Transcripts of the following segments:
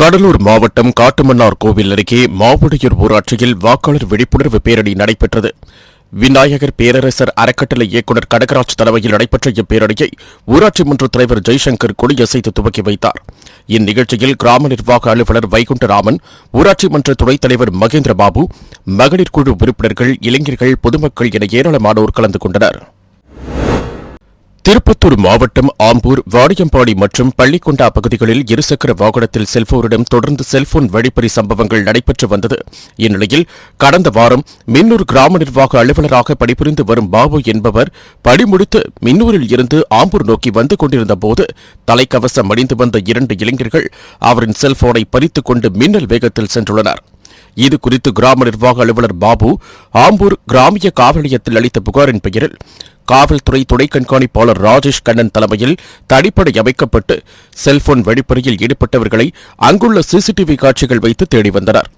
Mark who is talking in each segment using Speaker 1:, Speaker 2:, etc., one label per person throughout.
Speaker 1: கடலூர் மாவட்டம் காட்டுமன்னார் கோவில் அருகே மாவுடையூர் ஊராட்சியில் வாக்காளர் விழிப்புணர்வு பேரணி நடைபெற்றது. விநாயகர் பேரரசர் அறக்கட்டளை இயக்குநர் கடகராஜ் தலைமையில் நடைபெற்ற இப்பேரணியை ஊராட்சி மன்ற தலைவர் ஜெய்சங்கர் கொடியசைத்து துவக்கி வைத்தார். இந்நிகழ்ச்சியில் கிராம நிர்வாக அலுவலர் வைகுண்டராமன் ஊராட்சி மன்ற துணைத் தலைவர் மகேந்திரபாபு மகளிர் குழு உறுப்பினர்கள் இளைஞர்கள் பொதுமக்கள் என ஏராளமானோர் கலந்து கொண்டனர். திருப்பத்தூர் மாவட்டம் ஆம்பூர் வாடியம்பாடி மற்றும் பள்ளிக்கொண்டா பகுதிகளில் இருசக்கர வாகனத்தில் செல்போரிடம் தொடர்ந்து செல்போன் வழிப்பறி சம்பவங்கள் நடைபெற்று வந்தது. இந்நிலையில் கடந்த வாரம் மின்னூர் கிராம நிர்வாக அலுவலராக பணிபுரிந்து வரும் பாபு என்பவர் படிமுடித்து மின்னூரில் இருந்து ஆம்பூர் நோக்கி வந்து கொண்டிருந்த போது தலைக்கவசம் அணிந்து வந்த இரண்டு இளைஞர்கள் அவரின் செல்போனை பறித்துக் கொண்டு மின்னல் வேகத்தில் சென்றுள்ளனர். இது குறித்து கிராம நிர்வாக அலுவலர் பாபு ஆம்பூர் கிராமிய காவல் நிலையத்தில் அளித்த புகாரின் பெயரில் காவல்துறை துணை கண்காணிப்பாளர் ராஜேஷ் கண்ணன் தலைமையில் தடிப்படை அமைக்கப்பட்டு செல்போன் வழிப்பறியில் ஈடுபட்டவர்களை அங்குள்ள சிசிடிவி காட்சிகள் வைத்து தேடி வந்தனர்.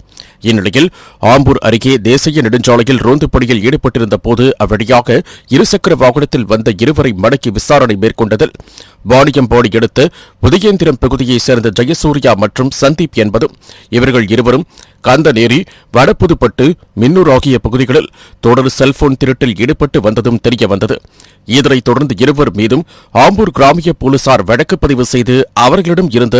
Speaker 1: இந்நிலையில் ஆம்பூர் அருகே தேசிய நெடுஞ்சாலையில் ரோந்து பணியில் ஈடுபட்டிருந்த போது அவ்வழியாக இருசக்கர வாகனத்தில் வந்த இருவரை மடக்கி விசாரணை மேற்கொண்டதில் வாணியம்பாடி அடுத்து உதயேந்திரம் பகுதியைச் சேர்ந்த ஜெயசூர்யா மற்றும் சந்தீப் என்பதும் இவர்கள் இருவரும் கந்தநேரி வடப்புதுப்பட்டு மின்னூர் ஆகிய பகுதிகளில் தொடர் செல்போன் திருட்டில் ஈடுபட்டு வந்ததும் தெரியவந்தது இதனைத் தொடர்ந்து இருவர் மீதும் ஆம்பூர் கிராமிய போலீசார் வழக்கு பதிவு செய்து அவர்களிடம் இருந்த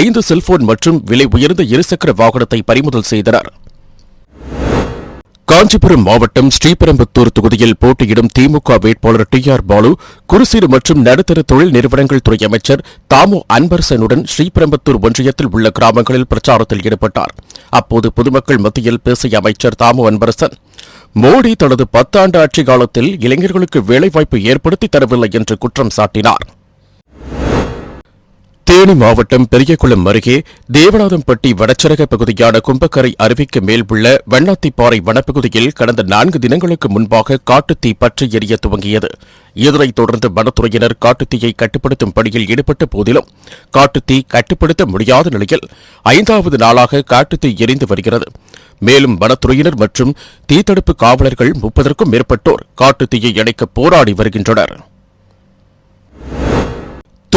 Speaker 1: ஐந்து செல்போன் மற்றும் விலை உயர்ந்த இருசக்கர வாகனத்தை பறிமுதல் செய்தனர். காஞ்சிபுரம் மாவட்டம் ஸ்ரீபெரும்புத்தூர் தொகுதியில் போட்டியிடும் திமுக வேட்பாளர் டி ஆர் பாலு குறுசீறு மற்றும் நடுத்தர தொழில் நிறுவனங்கள் துறை அமைச்சர் தாமு அன்பரசனுடன் ஸ்ரீபெரும்புத்தூர் ஒன்றியத்தில் உள்ள கிராமங்களில் பிரச்சாரத்தில் ஈடுபட்டார். அப்போது பொதுமக்கள் மத்தியில் பேசிய அமைச்சர் தாமு அன்பரசன் மோடி தனது பத்தாண்டு ஆட்சி காலத்தில் இளைஞர்களுக்கு வேலைவாய்ப்பு ஏற்படுத்தி தரவில்லை என்று குற்றம் சாட்டினார். தேனி மாவட்டம் பெரியகுளம் அருகே தேவநாதம்பட்டி வடச்சரக பகுதியான கும்பக்கரை அருவிக்கு மேல் உள்ள வெண்ணாத்திப்பாறை வனப்பகுதியில் கடந்த நான்கு தினங்களுக்கு முன்பாக காட்டுத்தீ பற்றி எரிய துவங்கியது. இதனைத் தொடர்ந்து வனத்துறையினர் காட்டுத்தீயை கட்டுப்படுத்தும் பணியில் ஈடுபட்ட போதிலும் காட்டுத்தீ கட்டுப்படுத்த முடியாத நிலையில் ஐந்தாவது நாளாக காட்டுத்தீ எரிந்து வருகிறது. மேலும் வனத்துறையினர் மற்றும் தீத்தடுப்பு காவலர்கள் முப்பதற்கும் மேற்பட்டோர் காட்டுத்தீயை அணைக்க போராடி வருகின்றனர்.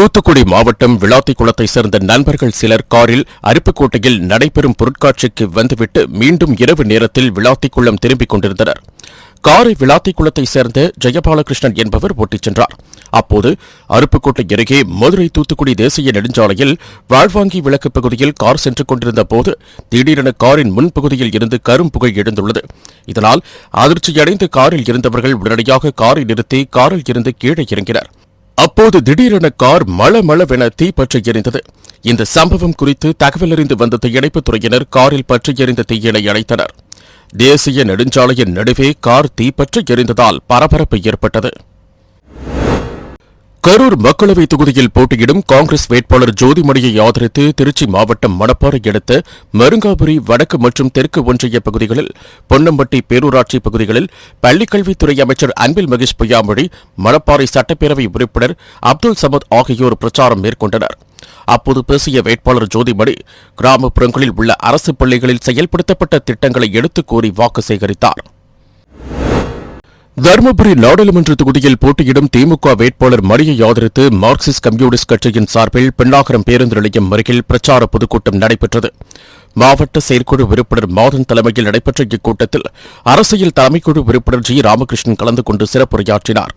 Speaker 1: தூத்துக்குடி மாவட்டம் விளாத்திக்குளத்தைச் சேர்ந்த நண்பர்கள் சிலர் காரில் அருப்புக்கோட்டையில் நடைபெறும் பொருட்காட்சிக்கு வந்துவிட்டு மீண்டும் இரவு நேரத்தில் விளாத்திக்குளம் திரும்பிக் கொண்டிருந்தனர். காரை விளாத்திக்குளத்தைச் சேர்ந்த ஜெயபாலகிருஷ்ணன் என்பவர் ஓட்டிச் சென்றார். அப்போது அருப்புக்கோட்டை அருகே மதுரை தூத்துக்குடி தேசிய நெடுஞ்சாலையில் வாழ்வாங்கி விளக்கு பகுதியில் கார் சென்று கொண்டிருந்த போது திடீரென காரின் முன்பகுதியில் இருந்து கரும் புகை எழுந்துள்ளது. இதனால் அதிர்ச்சியடைந்து காரில் இருந்தவர்கள் உடனடியாக காரை நிறுத்தி காரில் இருந்து கீழே இறங்கினர். அப்போது திடீரென கார் மளமளவென தீப்பற்றி எரிந்தது. இந்த சம்பவம் குறித்து தகவல் அறிந்து வந்த தீயணைப்புத் துறையினர் காரில் பற்றி எரிந்த தீயினை அணைத்தனர். தேசிய நெடுஞ்சாலையின் நடுவே கார் தீப்பற்றி எரிந்ததால் பரபரப்பு ஏற்பட்டது. கரூர் மக்களவைத் தொகுதியில் போட்டியிடும் காங்கிரஸ் வேட்பாளர் ஜோதிமணியை ஆதரித்து திருச்சி மாவட்டம் மணப்பாறை அடுத்த மருங்காபுரி வடக்கு மற்றும் தெற்கு ஒன்றிய பகுதிகளில் பொன்னம்பட்டி பேரூராட்சி பகுதிகளில் பள்ளிக்கல்வித்துறை அமைச்சர் அன்பில் மகேஷ் பொய்யாமொழி மணப்பாறை சட்டப்பேரவை உறுப்பினர் அப்துல் சமத் ஆகியோர் பிரச்சாரம் மேற்கொண்டனர். அப்போது பேசிய வேட்பாளர் ஜோதிமணி கிராமப்புறங்களில் உள்ள அரசு பள்ளிகளில் செயல்படுத்தப்பட்ட திட்டங்களை எடுத்துக் கூறி வாக்கு சேகரித்தார். தருமபுரி நாடாளுமன்ற தொகுதியில் போட்டியிடும் திமுக வேட்பாளர் மரியை ஆதரித்து மார்க்சிஸ்ட் கம்யூனிஸ்ட் கட்சியின் சார்பில் பெண்ணாகரம் பேருந்து நிலையம் அருகில் பிரச்சார பொதுக்கூட்டம் நடைபெற்றது. மாவட்ட செயற்குழு உறுப்பினர் மாதன் தலைமையில் நடைபெற்ற இக்கூட்டத்தில் அரசியல் தலைமைக்குழு உறுப்பினர் ஜி. ராமகிருஷ்ணன் கலந்து கொண்டு சிறப்புரையாற்றினார்.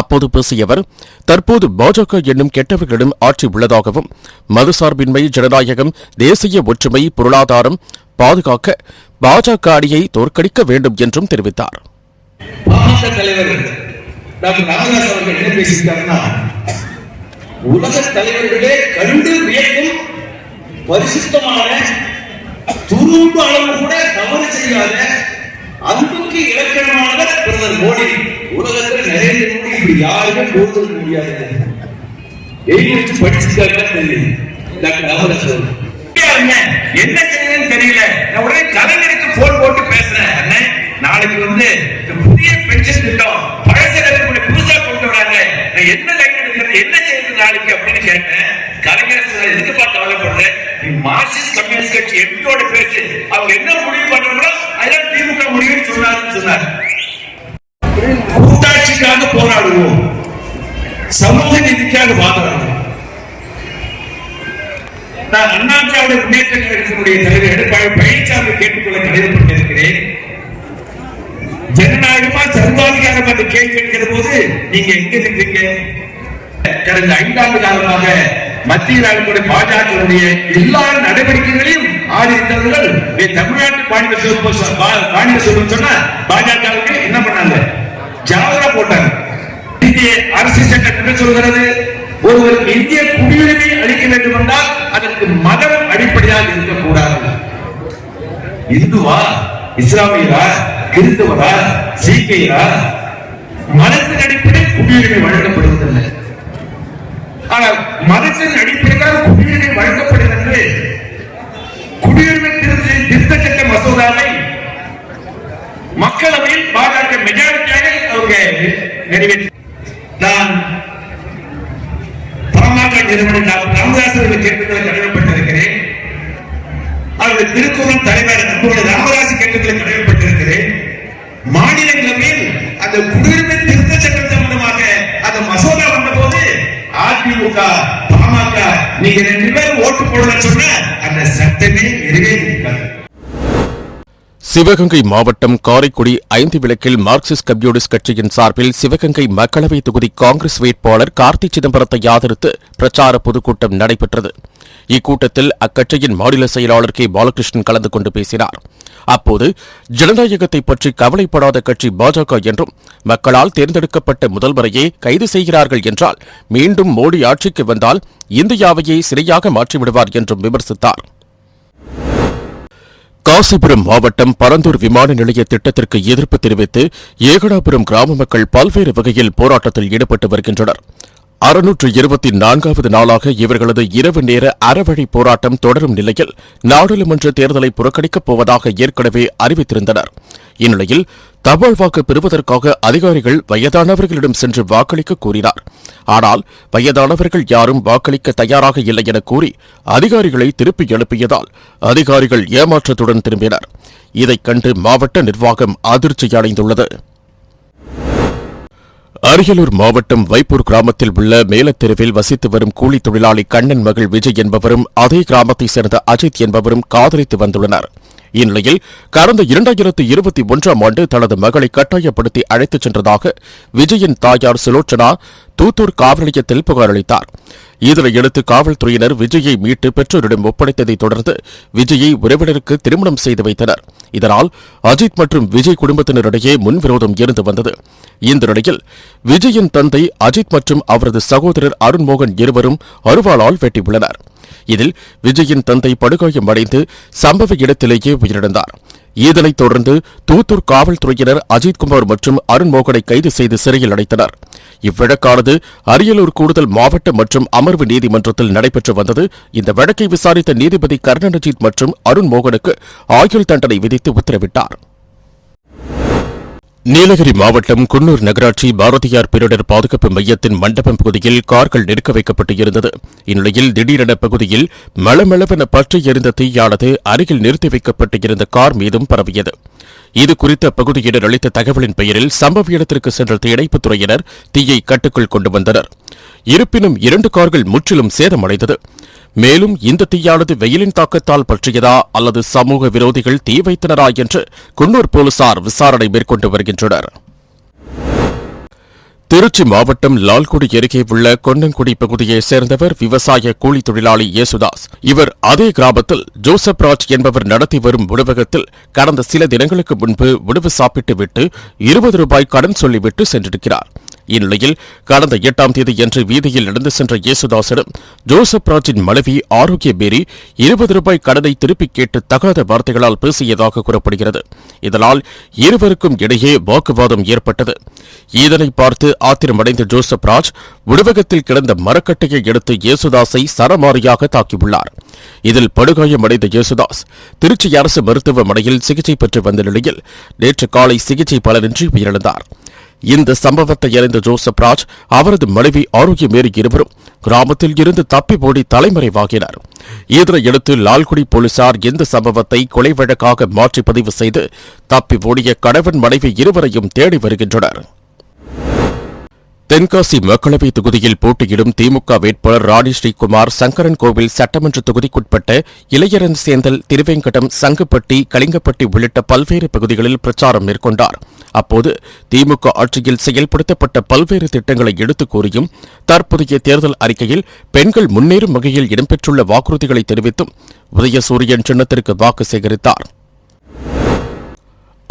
Speaker 1: அப்போது பேசிய அவர் தற்போது பாஜக என்னும் கெட்டவர்களிடம் ஆட்சி உள்ளதாகவும் மதுசார்பின்மை ஜனநாயகம் தேசிய ஒற்றுமை பொருளாதாரம் பாதுகாக்க பாஜக அணியை தோற்கடிக்க வேண்டும் என்றும் தெரிவித்தார்.
Speaker 2: பாமக தலைவர் டாக்டர் ராமதாஸ் அவர்கள் என்ன பேசியிருக்காருன்னா உலக தலைவர்களே கண்டு வியக்கும் பரிசுத்தமான துரும்பு அளவு கூட தவறு செய்யாத அன்புக்கு இலக்கணமான பிரதமர் மோடி உலகத்தில் நரேந்திர மோடி இப்படி யாருமே பொறுத்திருக்க முடியாது. எழுதி வச்சு படிச்சிருக்காருன்னா தெரியும். டாக்டர் ராமதாஸ் அவர்கள்.
Speaker 3: என்ன செய்யணும்னு தெரியல. நான் உடனே கலைஞருக்கு போன் போட்டு பேசுறேன். நாளைக்கு வந்து இந்த புதிய பென்ஷன் திட்டம் பழச கூட புதுசா கொண்டு வராங்க. நான் என்ன லைன் எடுக்கிறது என்ன செய்யறது நாளைக்கு அப்படின்னு கேட்டேன். கலைஞர் சொன்னார், எதுக்குப்பா கவலைப்படுறேன் நீ மார்க்சிஸ்ட் கம்யூனிஸ்ட் கட்சி எம்பியோட பேசு அவங்க என்ன முடிவு பண்றாங்களோ அதெல்லாம் திமுக முடிவுன்னு சொன்னாருன்னு சொன்னார்.
Speaker 2: கூட்டாட்சிக்காக போராடுவோம். சமூக நீதிக்காக வாதாடுவோம்.
Speaker 3: நான் அண்ணா திராவிட முன்னேற்ற கழகத்தினுடைய தலைவர் எடப்பாடி பழனிசாமி கேட்டுக்கொள்ள கடமைப்பட்டிருக்கிறேன் ஜனநாயகமா சர்வாதிகாரம் என்று கேள்வி கேட்கிற போது நீங்க எங்க இருக்கீங்க கடந்த ஐந்தாண்டு காலமாக மத்திய நாடுகளுடைய பாஜகவுடைய எல்லா நடவடிக்கைகளையும் ஆதரித்தவர்கள் தமிழ்நாட்டு மாநில பா- மாநில சிவப்பு சொன்னா பாஜகவுக்கு என்ன பண்ணாங்க? ஜாவரா போட்டாங்க. இந்திய அரசு சட்டம் என்ன சொல்கிறது? ஒருவருக்கு இந்திய குடியுரிமை அளிக்க வேண்டும் என்றால் அதற்கு மதம் அடிப்படையாக இருக்கக்கூடாது. இந்துவா? இஸ்லாமியரா? கிறிஸ்தவரா சீக்கையரா மதத்தின் அடிப்படையில் குடியுரிமை வழங்கப்படுவதில்லை. ஆனால் மதத்தின் அடிப்படையில் குடியுரிமை வழங்கப்படுகிறது. குடியுரிமை திருத்த திருத்த சட்ட மசோதாவை மக்களவையில் பாஜக மெஜாரிட்டியாக அவங்க நிறைவேற்றி நான் பாமக நிறுவனம் டாக்டர் ராமதாஸ் அவர்கள் கேட்பதில் கடமைப்பட்டிருக்கிறேன். அவர்கள் திருக்குறள் தலைவர் நம்முடைய ராமதாஸ் கேட்டுக்களை கடமை மாநிலங்களவையில் அந்த குடியுரிமை திருத்த சட்டம் சம்பந்தமாக அந்த மசோதா வந்த போது அதிமுக பாமக நீங்க ரெண்டு பேரும் ஓட்டு போடல சொன்ன அந்த சட்டமே நிறைவேறியிருக்காங்க
Speaker 1: சிவகங்கை மாவட்டம் காரைக்குடி ஐந்து விளக்கில் மார்க்சிஸ்ட் கம்யூனிஸ்ட் கட்சியின் சார்பில் சிவகங்கை மக்களவை தொகுதி காங்கிரஸ் வேட்பாளர் கார்த்தி சிதம்பரத்தை ஆதரித்து பிரச்சார பொதுக்கூட்டம் நடைபெற்றது. இக்கூட்டத்தில் அக்கட்சியின் மாநில செயலாளர் கே. பாலகிருஷ்ணன் கலந்து கொண்டு பேசினார். அப்போது ஜனநாயகத்தை பற்றி கவலைப்படாத கட்சி பாஜக என்றும் மக்களால் தேர்ந்தெடுக்கப்பட்ட முதல்வரையே கைது செய்கிறார்கள் என்றால் மீண்டும் மோடி ஆட்சிக்கு வந்தால் இந்தியாவையே சிறையாக மாற்றிவிடுவார் என்றும் விமர்சித்தார். காசிபுரம் மாவட்டம் பரந்தூர் விமான நிலைய திட்டத்திற்கு எதிர்ப்பு தெரிவித்து ஏகடாபுரம் கிராம மக்கள் பல்வேறு வகையில் போராட்டத்தில் ஈடுபட்டு வருகின்றனர். அறுநூற்று இருபத்தி நான்காவது நாளாக இவர்களது இரவு நேர அறவழி போராட்டம் தொடரும் நிலையில் நாடாளுமன்ற தேர்தலை புறக்கணிக்கப் போவதாக ஏற்கனவே அறிவித்திருந்தனர். இந்நிலையில் தபால் வாக்கு பெறுவதற்காக அதிகாரிகள் வயதானவர்களிடம் சென்று வாக்களிக்க கூறினார் ஆனால் வயதானவர்கள் யாரும் வாக்களிக்க தயாராக இல்லை என கூறி அதிகாரிகளை திருப்பி எழுப்பியதால் அதிகாரிகள் ஏமாற்றத்துடன் திரும்பினர். இதைக் கண்டு மாவட்ட நிர்வாகம் அதிர்ச்சி அடைந்துள்ளது அரியலூர் மாவட்டம் வைப்பூர் கிராமத்தில் உள்ள மேலத்தெருவில் வசித்து வரும் கூலி தொழிலாளி கண்ணன் மகள் விஜய் என்பவரும் அதே கிராமத்தைச் சேர்ந்த அஜித் என்பவரும் காதலித்து வந்துள்ளனர். இந்நிலையில் கடந்த இரண்டாயிரத்து இருபத்தி ஒன்றாம் ஆண்டு தனது மகளை கட்டாயப்படுத்தி அழைத்துச் சென்றதாக விஜயின் தாயார் சுலோச்சனா தூத்தூர் காவல் நிலையத்தில் புகார் அளித்தார். இதனையடுத்து காவல்துறையினர் விஜயை மீட்டு பெற்றோரிடம் ஒப்படைத்ததைத் தொடர்ந்து விஜயை உறவினருக்கு திருமணம் செய்து வைத்தனர். இதனால் அஜித் மற்றும் விஜய் குடும்பத்தினரிடையே முன்விரோதம் இருந்து வந்தது. இந்த நிலையில் விஜயின் தந்தை அஜித் மற்றும் அவரது சகோதரர் அருண்மோகன் இருவரும் அருவாளால் வெட்டியுள்ளனா் இதில் விஜயின் தந்தை படுகாயமடைந்து சம்பவ இடத்திலேயே உயிரிழந்தார். இதனைத் தொடர்ந்து தூத்தூர் காவல்துறையினர் அஜித்குமார் மற்றும் அருண்மோகனை கைது செய்து சிறையில் அடைத்தனர். இவ்வழக்கானது அரியலூர் கூடுதல் மாவட்ட மற்றும் அமர்வு நீதிமன்றத்தில் நடைபெற்று வந்தது. இந்த வழக்கை விசாரித்த நீதிபதி கருணாநிஜித் மற்றும் அருண்மோகனுக்கு ஆயுள் தண்டனை விதித்து உத்தரவிட்டார். நீலகிரி மாவட்டம் குன்னூர் நகராட்சி பாரதியார் பேரிடர் பாதுகாப்பு மையத்தின் மண்டபம் பகுதியில் கார்கள் நிற்க வைக்கப்பட்டு இருந்தது. இந்நிலையில் திடீரென பகுதியில் மளமளவென பற்றி எரிந்த தீயானது அருகில் நிறுத்தி வைக்கப்பட்டு இருந்த கார் மீதும் பரவியது. இது குறித்த பகுதியினர் அளித்த தகவலின் பெயரில் சம்பவ இடத்திற்கு சென்ற தீயணைப்புத் துறையினர் தீயை கட்டுக்குள் கொண்டு வந்தனர். இருப்பினும் இரண்டு கார்கள் முற்றிலும் சேதமடைந்தது. மேலும் இந்த தீயானது வெயிலின் தாக்கத்தால் பற்றியதா அல்லது சமூக விரோதிகள் தீ வைத்தனரா என்று குன்னூர் போலீசார் விசாரணை மேற்கொண்டு வருகின்றனர். திருச்சி மாவட்டம் லால்குடி அருகே உள்ள கொன்னங்குடி பகுதியைச் சேர்ந்தவர் விவசாய கூலி தொழிலாளி இயேசுதாஸ். இவர் அதே கிராமத்தில் ஜோசப் ராஜ் என்பவர் நடத்தி வரும் உணவகத்தில் கடந்த சில தினங்களுக்கு முன்பு உணவு சாப்பிட்டு விட்டு இருபது ரூபாய் கடன் சொல்லிவிட்டு சென்றிருக்கிறார். இந்நிலையில் கடந்த எட்டாம் தேதியன்று வீதியில் நடந்து சென்ற இயேசுதாசிடம் ஜோசப் ராஜின் மனைவி ஆரோக்கிய பேரி இருபது ரூபாய் கடனை திருப்பிக் கேட்டு தகாத வார்த்தைகளால் பேசியதாக கூறப்படுகிறது. இதனால் இருவருக்கும் இடையே வாக்குவாதம் ஏற்பட்டது. இதனை பார்த்து ஆத்திரமடைந்த ஜோசப் ராஜ் உணவகத்தில் கிடந்த மரக்கட்டையை எடுத்து இயேசுதாஸை சரமாரியாக தாக்கியுள்ளார். இதில் படுகாயமடைந்த இயேசுதாஸ் திருச்சி அரசு மருத்துவமனையில் சிகிச்சை பெற்று வந்த நிலையில் நேற்று காலை சிகிச்சை பலனின்றி உயிரிழந்தார். இந்த சம்பவத்தை அறிந்த ஜோசப் ராஜ் அவரது மனைவி ஆரோக்கியமேரி இருவரும் கிராமத்தில் இருந்து தப்பி ஓடி தலைமறைவாகினர். இதனையடுத்து லால்குடி போலீசார் இந்த சம்பவத்தை கொலை வழக்காக மாற்றி பதிவு செய்து தப்பி ஓடிய கணவன் மனைவி இருவரையும் தேடி வருகின்றனர். தென்காசி மக்களவை தொகுதியில் போட்டியிடும் திமுக வேட்பாளர் ராணி ஸ்ரீகுமார் சங்கரன் கோவில் சட்டமன்ற தொகுதிக்குட்பட்ட இளையரன் சேந்தல் திருவேங்கடம் சங்குப்பட்டி கலிங்கப்பட்டி உள்ளிட்ட பல்வேறு பகுதிகளில் பிரச்சாரம் மேற்கொண்டார். அப்போது திமுக ஆட்சியில் செயல்படுத்தப்பட்ட பல்வேறு திட்டங்களை எடுத்துக் கூறியும் தற்போதைய தேர்தல் அறிக்கையில் பெண்கள் முன்னேறும் வகையில் இடம்பெற்றுள்ள வாக்குறுதிகளை தெரிவித்தும் உதயசூரியன் சின்னத்திற்கு வாக்கு சேகரித்தார்.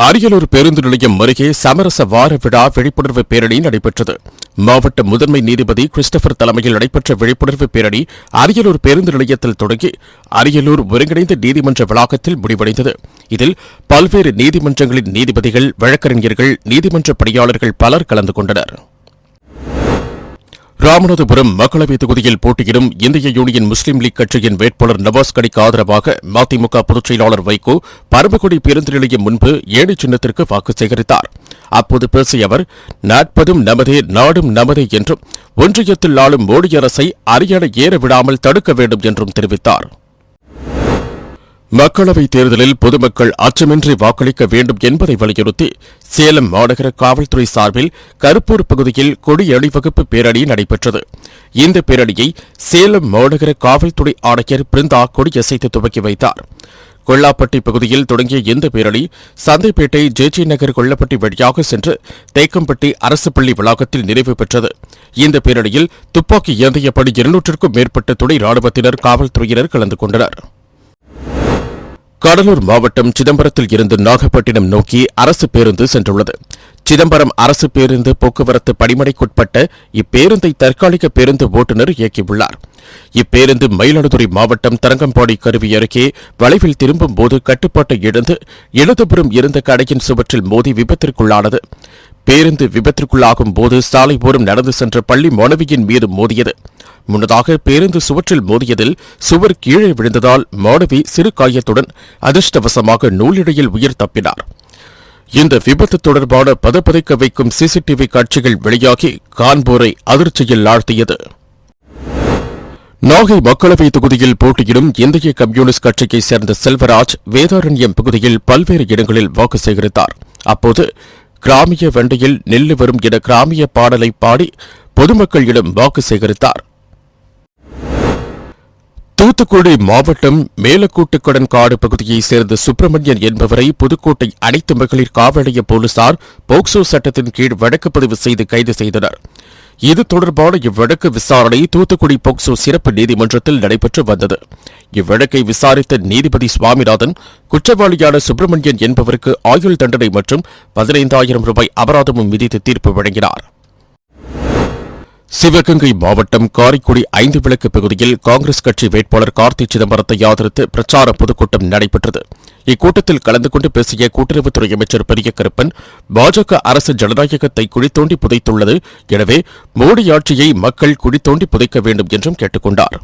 Speaker 1: அரியலூர் பேருந்து நிலையம் அருகே சமரச வார விழா விழிப்புணர்வு பேரணி நடைபெற்றது. மாவட்ட முதன்மை நீதிபதி கிறிஸ்டபர் தலைமையில் நடைபெற்ற விழிப்புணர்வு பேரணி அரியலூர் பேருந்து நிலையத்தில் தொடங்கி அரியலூர் ஒருங்கிணைந்த நீதிமன்ற வளாகத்தில் முடிவடைந்தது. இதில் பல்வேறு நீதிமன்றங்களின் நீதிபதிகள் வழக்கறிஞர்கள் நீதிமன்ற பணியாளர்கள் பலர் கலந்து கொண்டனர். ராமநாதபுரம் மக்களவைத் தொகுதியில் போட்டியிடும் இந்திய யூனியன் முஸ்லீம் லீக் கட்சியின் வேட்பாளர் நவாஸ் கடிக்கு ஆதரவாக மதிமுக பொதுச் செயலாளர் வைகோ பரமக்குடி பேருந்து நிலையம் முன்பு ஏழு சின்னத்திற்கு வாக்கு சேகரித்தார். அப்போது பேசிய அவர் நாட்பதும் நமதே நாடும் நமதே என்றும் ஒன்றியத்தில் ஆளும் மோடி அரசை அரியணை ஏற விடாமல் தடுக்க வேண்டும் என்றும் தெரிவித்தார். மக்களவைத் தேர்தலில் பொதுமக்கள் அச்சமின்றி வாக்களிக்க வேண்டும் என்பதை வலியுறுத்தி சேலம் மாநகர காவல்துறை சார்பில் கருப்பூர் பகுதியில் கொடி அணிவகுப்பு பேரணி நடைபெற்றது. இந்த பேரணியை சேலம் மாநகர காவல்துறை ஆணையர் பிருந்தா கொடியசைத்து துவக்கி வைத்தார். கொல்லாப்பட்டி பகுதியில் தொடங்கிய இந்த பேரணி சந்தைப்பேட்டை ஜேஜே நகர் கொல்லப்பட்டி வழியாக சென்று தேக்கம்பட்டி அரசு பள்ளி வளாகத்தில் நிறைவு பெற்றது. இந்த பேரணியில் துப்பாக்கி ஏந்தியபடி இருநூற்றுக்கும் மேற்பட்ட துணை ராணுவத்தினர் காவல்துறையினர் கலந்து கொண்டனர். கடலூர் மாவட்டம் சிதம்பரத்தில் இருந்து நாகப்பட்டினம் நோக்கி அரசு பேருந்து சென்றுள்ளது. சிதம்பரம் அரசு பேருந்து போக்குவரத்து பணிமனைக்குட்பட்ட இப்பேருந்தை தற்காலிக பேருந்து ஓட்டுநர் இயக்கியுள்ளார். இப்பேருந்து மயிலாடுதுறை மாவட்டம் தரங்கம்பாடி கருவி அருகே வளைவில் திரும்பும் போது கட்டுப்பாட்டை இழந்து இடதுபுறம் இருந்த கடையின் சுவற்றில் மோதி விபத்திற்குள்ளானது. பேருந்து விபத்திற்குள்ளாகும் போது சாலை ஓரம் நடந்து சென்ற பள்ளி மாணவியின் மீது மோதியது. முன்னதாக பேருந்து சுவற்றில் மோதியதில் சுவர் கீழே விழுந்ததால் மாணவி சிறு காயத்துடன் அதிர்ஷ்டவசமாக நூலிழையில் உயிர் தப்பினார். இந்த விபத்து தொடர்பான பதப்பதைக்க வைக்கும் சிசிடிவி காட்சிகள் வெளியாகி கான்பூரை அதிர்ச்சியில் ஆழ்த்தியது. நாகை மக்களவைத் தொகுதியில் போட்டியிடும் இந்திய கம்யூனிஸ்ட் கட்சியைச் சேர்ந்த செல்வராஜ் வேதாரண்யம் பகுதியில் பல்வேறு இடங்களில் வாக்கு சேகரித்தார். அப்போது கிராமிய வண்டியில் நெல்லு வரும் என கிராமிய பாடலை பாடி பொதுமக்களிடம் வாக்கு சேகரித்தார். தூத்துக்குடி மாவட்டம் மேலக்கூட்டுக்கடன் காடு பகுதியைச் சேர்ந்த சுப்பிரமணியன் என்பவரை புதுக்கோட்டை அனைத்து மகளிர் காவலைய போலீசார் போக்சோ சட்டத்தின் கீழ் வழக்கு பதிவு செய்து கைது செய்தனர். இது தொடர்பான இவ்வழக்கு விசாரணை தூத்துக்குடி போக்சோ சிறப்பு நீதிமன்றத்தில் நடைபெற்று வந்தது. இவ்வழக்கை விசாரித்த நீதிபதி சுவாமிநாதன் குற்றவாளியான சுப்பிரமணியன் என்பவருக்கு ஆயுள் தண்டனை மற்றும் பதினைந்தாயிரம் ரூபாய் அபராதமும் விதித்து தீர்ப்பு வழங்கினார். சிவகங்கை மாவட்டம் காரைக்குடி ஐந்து விளக்கு பகுதியில் காங்கிரஸ் கட்சி வேட்பாளர் கார்த்தி சிதம்பரத்தை ஆதரித்து பிரச்சார பொதுக்கூட்டம் நடைபெற்றது. இக்கூட்டத்தில் கலந்து கொண்டு பேசிய கூட்டுறவுத்துறை அமைச்சர் பெரிய கருப்பன் பாஜக அரசு ஜனநாயகத்தை குழித்தோண்டி புதைத்துள்ளது. எனவே மோடி ஆட்சியை மக்கள் குழித்தோண்டி புதைக்க வேண்டும் என்றும் கேட்டுக்கொண்டார்.